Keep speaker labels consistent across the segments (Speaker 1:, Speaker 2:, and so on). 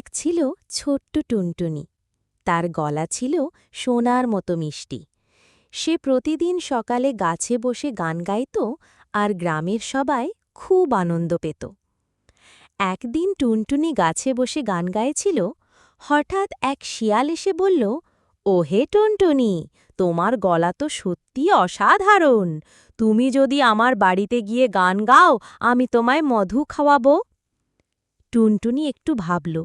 Speaker 1: এক ছিল ছোট্ট টুনটুনি। তার গলা ছিল সোনার মতো মিষ্টি। সে প্রতিদিন সকালে গাছে বসে গান গাইত আর গ্রামের সবাই খুব আনন্দ পেত। একদিন টুনটুনি গাছে বসে গান গাইছিল, হঠাৎ এক শিয়াল এসে বলল, ওহে টুনটুনি, তোমার গলা তো সত্যি অসাধারণ। তুমি যদি আমার বাড়িতে গিয়ে গান গাও, আমি তোমায় মধু খাওয়াবো। টুনটুনি একটু ভাবল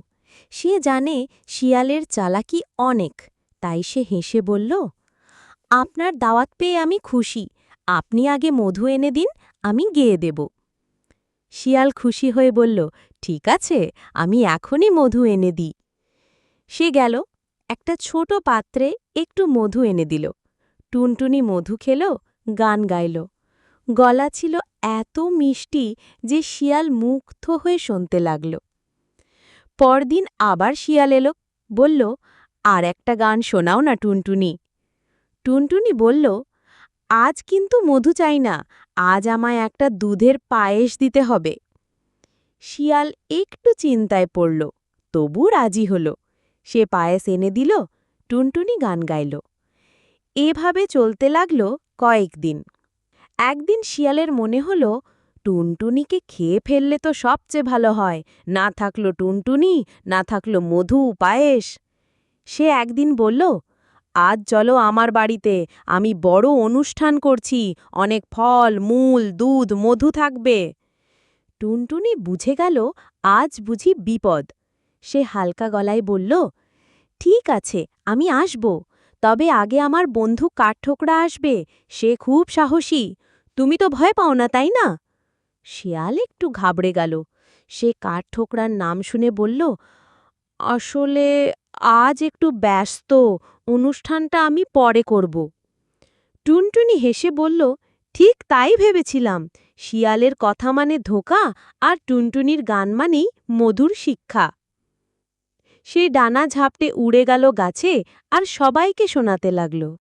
Speaker 1: সে জানে শিয়ালের চালাকি অনেক, তাই সে হেসে বলল, আপনার দাওয়াত পেয়ে আমি খুশি, আপনি আগে মধু এনে দিন, আমি গেয়ে দেব। শিয়াল খুশি হয়ে বলল, ঠিক আছে, আমি এখনই মধু এনে দিই। সে গেল, একটা ছোট পাত্রে একটু মধু এনে দিল। টুনটুনি মধু খেল, গান গাইল। গলা ছিল এত মিষ্টি যে শিয়াল মুগ্ধ হয়ে শুনতে লাগল। পরদিন আবার শিয়াল এলো, বলল, আর একটা গান শোনাও না, টুনটুনি। টুনটুনি বলল, আজ কিন্তু মধু চাই না, আজ আমায় একটা দুধের পায়েস দিতে হবে। শিয়াল একটু চিন্তায় পড়ল, তবু রাজি হল। সে পায়েস এনে দিল, টুনটুনি গান গাইল। এভাবে চলতে লাগল কয়েকদিন। একদিন শিয়ালের মনে হল টুনটুনিকে খেয়ে ফেললে তো সবচেয়ে ভালো হয়। না থাকল টুনটুনি, না থাকল মধু, পায়েস। সে একদিন বলল, আজ চলো আমার বাড়িতে, আমি বড় অনুষ্ঠান করছি, অনেক ফল, মূল, দুধ, মধু থাকবে। টুনটুনি বুঝে গেল, আজ বুঝি বিপদ। সে হালকা গলায় বলল, ঠিক আছে, আমি আসব। তবে আগে আমার বন্ধু কাঠঠোকরা আসবে, সে খুব সাহসী। তুমি তো ভয় পাও না, তাই না? শিয়াল একটু ঘাবড়ে গেল। সে কাঠঠোকরার নাম শুনে বলল, আসলে আজ একটু ব্যস্ত, অনুষ্ঠানটা আমি পরে করব। টুনটুনি হেসে বলল, ঠিক তাই ভেবেছিলাম, শিয়ালের কথা মানে ধোকা আর টুনটুনির গান মানেই মধুর শিক্ষা। সে ডানা ঝাপটে উড়ে গেল গাছে আর সবাইকে শোনাতে লাগল।